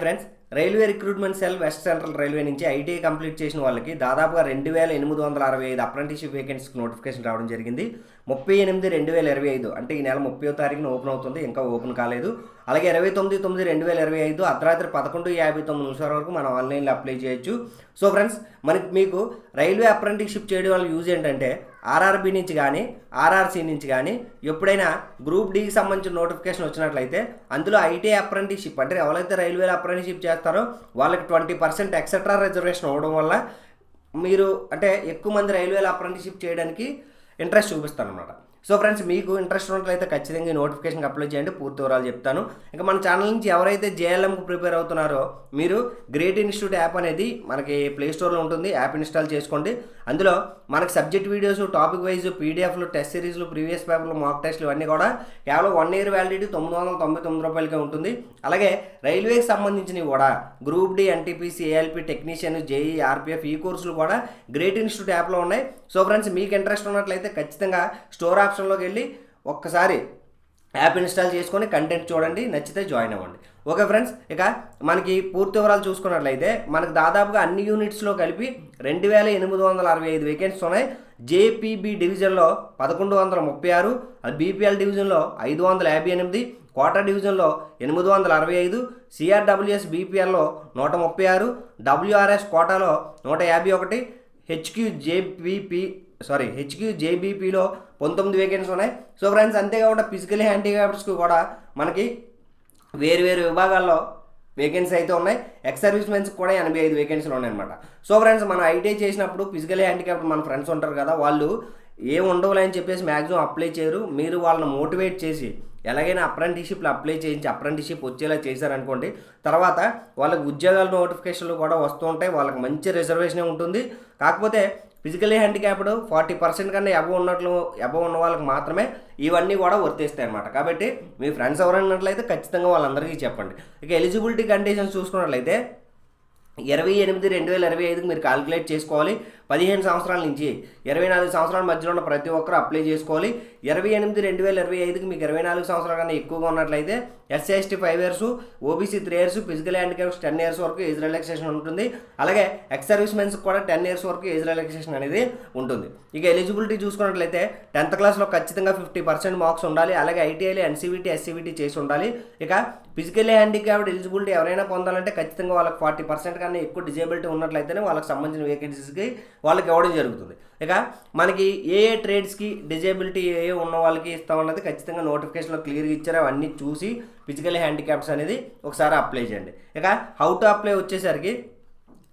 Friends railway recruitment cell west central railway నుంచి ITI complete చేసిన వాళ్ళకి దాదాపుగా రెండు వేల ఎనిమిది వందల అరవై ఐదు అప్రెంటిషిప్ వేకెన్సీకి నోటిఫికేషన్ రావడం జరిగింది. ముప్పై ఎనిమిది రెండు వేల ఇరవై ఐదు అంటే ఈ నెల ముప్పై తారీఖున ఓపెన్ అవుతుంది ఇంకా ఓపెన్ కాలేదు. అలాగే ఇరవై తొమ్మిది తొమ్మిది రెండు వేల ఇరవై ఐదు అర్ధరాత్రి పదకొండు యాభై తొమ్మిది నిమిషాల వరకు మనం ఆన్లైన్లో అప్లై చేయొచ్చు. సో ఫ్రెండ్స్ మనకి మీకు రైల్వే అప్రెంటిస్షిప్ చేయడం వల్ల యూజ్ ఏంటంటే ఆర్ఆర్బి నుంచి కానీ ఆర్ఆర్సీ నుంచి కానీ ఎప్పుడైనా గ్రూప్ డీకి సంబంధించిన నోటిఫికేషన్ వచ్చినట్లయితే అందులో ఐటీ అప్రెంటిస్షిప్ అంటే ఎవరైతే రైల్వేలో అప్రెంటిస్షిప్ చేస్తారో వాళ్ళకి ట్వంటీ పర్సెంట్ ఎక్సెట్రా రిజర్వేషన్ అవ్వడం వల్ల మీరు అంటే ఎక్కువ మంది రైల్వేలో అప్రెంటిషిప్ చేయడానికి ఇంట్రెస్ట్ చూపిస్తాను అనమాట సో ఫ్రెండ్స్ మీకు ఇంట్రెస్ట్ ఉన్నట్లయితే ఖచ్చితంగా ఈ నోటిఫికేషన్కి అప్లై చేయండి. పూర్తి వివరాలు చెప్తాను. ఇంకా మన ఛానల్ నుంచి ఎవరైతే జేఎల్ఎంకి ప్రిపేర్ అవుతున్నారో మీరు గ్రేట్ ఇన్స్టిట్యూట్ యాప్ అనేది మనకి ప్లే స్టోర్లో ఉంటుంది. యాప్ ఇన్స్టాల్ చేసుకోండి. అందులో మనకి సబ్జెక్ట్ వీడియోస్ టాపిక్ వైజ్ పీడిఎఫ్లు టెస్ట్ సిరీస్లు ప్రీవియస్ పేపర్లు మాక్ టెస్ట్లు ఇవన్నీ కూడా కేవలం వన్ ఇయర్ వ్యాలిడిటీ తొమ్మిది వందల తొంభై తొమ్మిది రూపాయలకే ఉంటుంది. అలాగే రైల్వేకి సంబంధించినవి కూడా group D NTPC ALP technician JE RPF ఈ కోర్సులు కూడా గ్రేట్ ఇన్స్టిట్యూట్ యాప్లో ఉన్నాయి. సో ఫ్రెండ్స్ మీకు ఇంట్రెస్ట్ ఉన్నట్లయితే ఖచ్చితంగా స్టోర్ ఆఫ్ ఆప్షన్లోకి వెళ్ళి ఒక్కసారి యాప్ ఇన్స్టాల్ చేసుకొని కంటెంట్ చూడండి నచ్చితే జాయిన్ అవ్వండి. ఓకే ఫ్రెండ్స్ ఇక మనకి పూర్తి వివరాలు చూసుకున్నట్లయితే మనకు దాదాపుగా అన్ని యూనిట్స్లో కలిపి రెండు వేల ఎనిమిది వందల అరవై ఐదు వేకెన్సీస్ ఉన్నాయి. జేపీబీ డివిజన్లో పదకొండు వందల ముప్పై ఆరు బీపీఎల్ డివిజన్లో ఐదు వందల యాభై ఎనిమిది కోటా డివిజన్లో ఎనిమిది వందల అరవై ఐదు సిఆర్డబ్ల్యూఎస్ బీపీఎల్లో నూట ముప్పై ఆరు డబ్ల్యూఆర్ఎస్ కోటాలో నూట యాభై ఒకటి హెచ్క్యూ జేబీపీ సారీ హెచ్క్యూ జేబీపీలో పంతొమ్మిది వేకెన్సీ ఉన్నాయి. సో ఫ్రెండ్స్ అంతేకాకుండా ఫిజికల్ హ్యాండిక్యాప్స్కి కూడా మనకి వేరు వేరు విభాగాల్లో వేకెన్సీ అయితే ఉన్నాయి. ఎక్స్ సర్వీస్ కూడా ఎనభై ఐదు వేకెన్సీలు ఉన్నాయన్నమాట సో ఫ్రెండ్స్ మనం ఐటీఐ చేసినప్పుడు ఫిజికల్ హ్యాండిక్యాప్ మన ఫ్రెండ్స్ ఉంటారు కదా వాళ్ళు ఏం ఉండవులే అని చెప్పేసి మ్యాక్సిమం అప్లై చేయరు. మీరు వాళ్ళని మోటివేట్ చేసి ఎలాగైనా అప్రెంటిషిప్లు అప్లై చేయించి అప్రెంటిషిప్ వచ్చేలా చేశారనుకోండి తర్వాత వాళ్ళకి ఉద్యోగాల నోటిఫికేషన్లు కూడా వస్తూ ఉంటాయి. వాళ్ళకి మంచి రిజర్వేషన్ ఉంటుంది. కాకపోతే ఫిజికల్లీ హ్యాండిక్యాప్డ్ ఫార్టీ పర్సెంట్ కన్నా ఎబో ఉన్నట్లు ఎబో ఉన్న వాళ్ళకి మాత్రమే ఇవన్నీ కూడా వర్తిస్తాయి అనమాట కాబట్టి మీ ఫ్రెండ్స్ ఎవరైనా ఖచ్చితంగా వాళ్ళందరికీ చెప్పండి. ఇక ఎలిజిబిలిటీ కండిషన్స్ చూసుకున్నట్లయితే ఇరవై ఎనిమిది రెండు వేల ఇరవై ఐదుకి మీరు కాలిక్యులేట్ చేసుకోవాలి. పదిహేను సంవత్సరాల నుంచి ఇరవై నాలుగు సంవత్సరాల మధ్యలో ఉన్న ప్రతి ఒక్కరు అప్లై చేసుకోవాలి. ఇరవై ఎనిమిది రెండు వేల ఇరవై ఐదుకి మీకు ఇరవై నాలుగు సంవత్సరాల కన్నా ఎక్కువగా ఉన్నట్లయితే SC ST five years OBC three years physical handicaps ten years వరకు ఏజ్ రిలాక్సేషన్ ఉంటుంది. అలాగే ఎక్స్ సర్వీస్ కూడా టెన్ ఇయర్స్ వరకు ఏజ్ రిలాక్సేషన్ అనేది ఉంటుంది. ఇక ఎలిజిబిలిటీ చూసుకున్నట్లయితే టెన్త్ క్లాస్లో ఖచ్చితంగా ఫిఫ్టీ పర్సెంట్ మార్క్స్ ఉండాలి. అలాగే ఐటీఐలో ఎన్సీబీటీ ఎస్సీబీటీ చేసి ఉండాలి. ఇక ఫిజికల్లీ హ్యాండిక్యాప్డ్ ఎలిజిబిలిటీ ఎవరైనా పొందాలంటే ఖచ్చితంగా వాళ్ళకి ఫార్టీ పర్సెంట్ కన్నా ఎక్కువ డిజేబిలిటీ ఉన్నట్లయితేనే వాళ్ళకి సంబంధించిన వేకెన్సీస్కి వాళ్ళకి ఇవ్వడం జరుగుతుంది. ఇక మనకి ఏ ఏ ట్రేడ్స్కి డిజేబిలిటీ ఏ ఏ ఉన్న వాళ్ళకి ఇస్తామన్నది ఖచ్చితంగా నోటిఫికేషన్లో క్లియర్గా ఇచ్చారో. అవన్నీ చూసి ఫిజికల్ హ్యాండిక్యాప్స్ అనేది ఒకసారి అప్లై చేయండి. ఇక హౌ టు అప్లై వచ్చేసరికి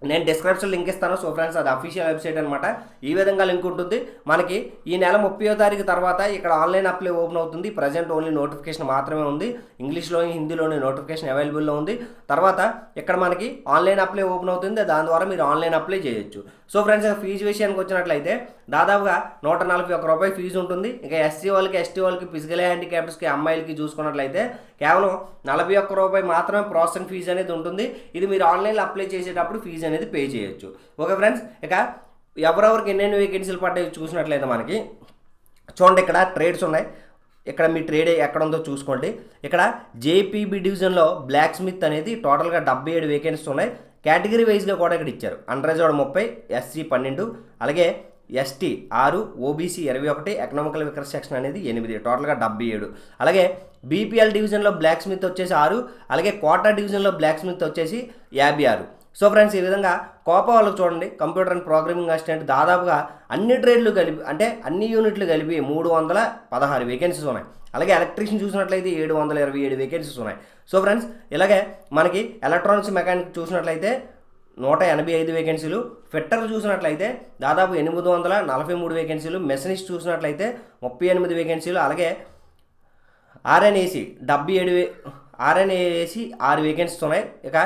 నేను డిస్క్రిప్షన్ లింక్ ఇస్తాను. సో ఫ్రెండ్స్ అది అఫీషియల్ వెబ్సైట్ అనమాట ఈ విధంగా లింక్ ఉంటుంది. మనకి ఈ నెల ముప్పయో తారీఖు తర్వాత ఇక్కడ ఆన్లైన్ అప్లై ఓపెన్ అవుతుంది. ప్రజెంట్ ఓన్లీ నోటిఫికేషన్ మాత్రమే ఉంది. ఇంగ్లీష్లోని హిందీలోని నోటిఫికేషన్ అవైలబుల్లో ఉంది. తర్వాత ఇక్కడ మనకి ఆన్లైన్ అప్లై ఓపెన్ అవుతుంది. దాని ద్వారా మీరు ఆన్లైన్ అప్లై చేయొచ్చు. సో ఫ్రెండ్స్ ఫీజు విషయానికి వచ్చినట్లయితే దాదాపుగా నూట నలభై ఒక్క రూపాయి ఫీజు ఉంటుంది. ఇంకా ఎస్సీ వాళ్ళకి ఎస్టీ వాళ్ళకి ఫిజికల్ హ్యాండిక్యాప్స్కి అమ్మాయిలకి చూసుకున్నట్లయితే కేవలం నలభై ఒక్క రూపాయి మాత్రమే ప్రాసెసింగ్ ఫీజు అనేది ఉంటుంది. ఇది మీరు ఆన్లైన్లో అప్లై చేసేటప్పుడు ఫీజు అనేది పే చేయొచ్చు. ఓకే ఫ్రెండ్స్ ఇక ఎవరెవరికి ఎన్నెన్ని వేకెన్సీలు పడ్డాయి చూసినట్లయితే మనకి చూడండి ఇక్కడ ట్రేడ్స్ ఉన్నాయి. ఇక్కడ మీ ట్రేడ్ ఎక్కడ ఉందో చూసుకోండి. ఇక్కడ జేపీబీ డివిజన్లో బ్లాక్ స్మిత్ అనేది టోటల్గా డెబ్బై ఏడు వేకెన్సీస్ ఉన్నాయి. కేటగిరీ వైజ్గా కూడా ఇక్కడ ఇచ్చారు. అండర్జోడ్ ముప్పై ఎస్సీ పన్నెండు అలాగే ఎస్టీ ఆరు ఓబీసీ ఇరవై ఒకటి ఎకనామికల్ వికర్ సెక్షన్ అనేది ఎనిమిది టోటల్గా డెబ్బై ఏడు. అలాగే బీపీఎల్ డివిజన్లో బ్లాక్ స్మిత్ వచ్చేసి ఆరు అలాగే కోటా డివిజన్లో బ్లాక్ స్మిత్ వచ్చేసి యాభై ఆరు. సో ఫ్రెండ్స్ ఈ విధంగా కోపా వాళ్ళకి చూడండి. కంప్యూటర్ అండ్ ప్రోగ్రామింగ్ అసిస్టెంట్ దాదాపుగా అన్ని ట్రేడ్లు కలిపి అంటే అన్ని యూనిట్లు కలిపి మూడు వందల పదహారు వేకెన్సీస్ ఉన్నాయి. అలాగే ఎలక్ట్రీషియన్ చూసినట్లయితే ఏడు వందల ఇరవై ఏడు వేకెన్సీస్ ఉన్నాయి. సో ఫ్రెండ్స్ ఇలాగే మనకి ఎలక్ట్రానిక్స్ మెకానిక్ చూసినట్లయితే నూట ఎనభై ఐదు వేకెన్సీలు ఫిట్టర్ చూసినట్లయితే దాదాపు ఎనిమిది వందల నలభై మూడు వేకెన్సీలు మెషనిస్ట్ చూసినట్లయితే ముప్పై ఎనిమిది వేకెన్సీలు అలాగే ఆర్ఎన్ఏసి డెబ్బై ఏడు వే ఆర్ఎన్ఏసి ఆరు వేకెన్సీస్ ఉన్నాయి. ఇక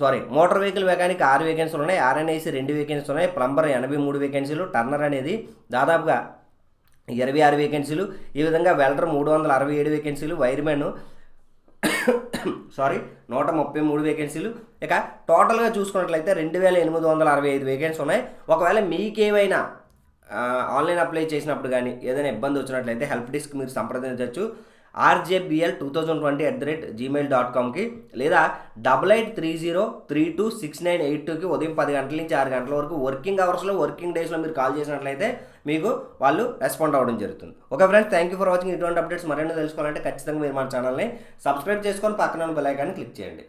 సారీ మోటార్ వెహికల్ మెకానిక్ ఆరు వేకెన్సీలు ఉన్నాయి ఆర్ఎన్ఐసి రెండు వేకెన్సీలు ఉన్నాయి ప్లంబర్ ఎనభై మూడు వేకెన్సీలు టర్నర్ అనేది దాదాపుగా ఇరవై ఆరు వేకెన్సీలు ఈ విధంగా వెల్డర్ మూడు వందల అరవై ఏడు వేకెన్సీలు వైర్మెన్ సారీ నూట ముప్పై మూడు వేకెన్సీలు ఇక టోటల్గా చూసుకున్నట్లయితే రెండు వేల ఎనిమిది వందల అరవై ఐదు వేకెన్సీ ఉన్నాయి. ఒకవేళ మీకేమైనా ఆన్లైన్ అప్లై చేసినప్పుడు కానీ ఏదైనా ఇబ్బంది వచ్చినట్లయితే హెల్ప్ డెస్క్ మీరు సంప్రదించవచ్చు. RJBL two thousand twenty at the rate Gmail dot కామ్కి లేదా double eight three zero three two six nine eight టూకి ఉదయం పది గంటల నుంచి ఆరు గంటల వరకు వర్కింగ్ అవర్స్లో వర్కింగ్ డేస్లో మీరు కాల్ చేసినట్లయితే మీకు వాళ్ళు రెస్పాండ్ అవ్వడం జరుగుతుంది. Okay friends thank you for watching ఇటువంటి అప్డేట్స్ మరెన్నో తెలుసుకోవాలంటే ఖచ్చితంగా మీరు మన ఛానల్ని సబ్స్క్రైబ్ చేసుకొని పక్కన బెల్ ఐకాన్ని క్లిక్ చేయండి.